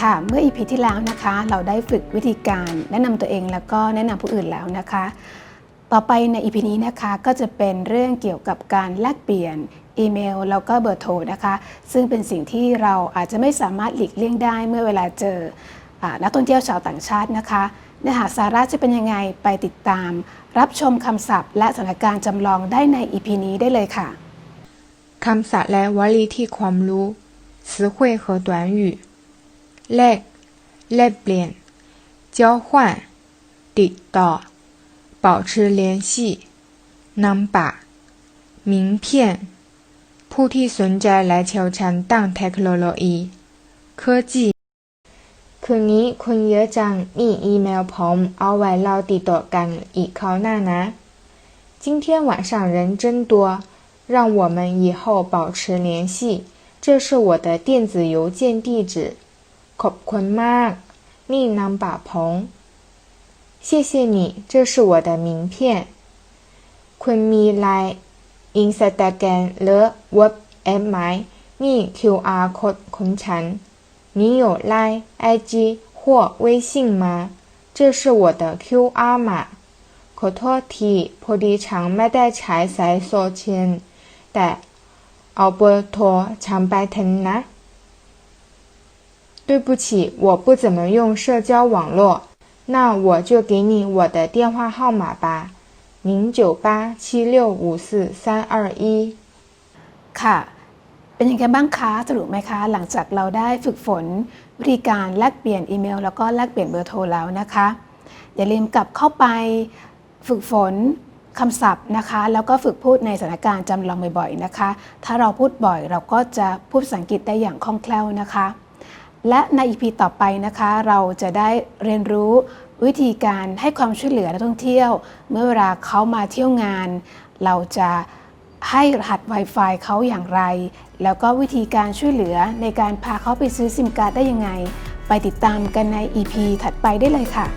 ค่ะ เมื่อ EP ที่แล้วนะคะ เราได้ฝึกวิธีการแนะนำตัวเองแล้วก็แนะนำผู้อื่นแล้วนะคะ ต่อไปใน EP นี้นะคะก็จะเป็นเรื่องเกี่ยวกับการแลกเปลี่ยนอีเมล แล้วก็เบอร์โทรนะคะ ซึ่งเป็นสิ่งที่เราอาจจะไม่สามารถหลีกเลี่ยงได้เมื่อเวลาเจออานักท่องเที่ยวชาวต่างชาตินะคะเนื้อหาสาระจะเป็นยังไงไปติดตาม รับชมคำศัพท์ และสถานการณ์จำลองได้ใน EP นี้ได้เลยค่ะ คำศัพท์และวลีที่ความรู้词汇和短语 แลกแลกเปลี่ยน交换ติดต่อ保持联系นำปะ名片ผู้ที่สนใจและเชี่ยวชาญด้านเทคโนโลยี科技คืนนี้คุณเยอะจังมีอีเมลผมเอาไว้เราติดต่อกันอีกคราวหน้านะ今天晚上人真多让我们以后保持联系。这是我的电子邮件地址。 ขอบคุณมาก นี่นามปะพง谢谢你，这是我的名片。คุณมีไลน์อินสตาแกรมหรือเว็บแอปไหมนี่ QR code ของฉัน你有 Line、IG 或微信吗？这是我的 QR 码。ขอโทษทีพอดีฉันไม่ได้ใช้สายโซเชียลแต่เอาเบอร์โทรฉันไปแทนนะ 对不起，我不怎么用社交网络，那我就给你我的电话号码吧，零九八七六五四三二一。 ค่ะ เป็นยังไงบ้างคะสรุปไหมคะ หลังจากเราได้ฝึกฝนวิธีการแลกเปลี่ยนอีเมล แล้วก็แลกเปลี่ยนเบอร์โทรแล้วนะคะ อย่าลืมกลับเข้าไปฝึกฝนคำศัพท์นะคะ แล้วก็ฝึกพูดในสถานการณ์จำลองบ่อยๆนะคะ ถ้าเราพูดบ่อยเราก็จะพูดภาษาอังกฤษได้อย่างคล่องแคล่วนะคะ และในอีพีต่อไปนะคะ เราจะได้เรียนรู้วิธีการให้ความช่วยเหลือนักท่องเที่ยว เมื่อเวลาเขามาเที่ยวงาน เราจะให้รหัส Wi-Fi เขาอย่างไร แล้วก็วิธีการช่วยเหลือในการพาเขาไปซื้อซิมการ์ดได้ยังไง ไปติดตามกันใน EP ถัดไปได้เลยค่ะ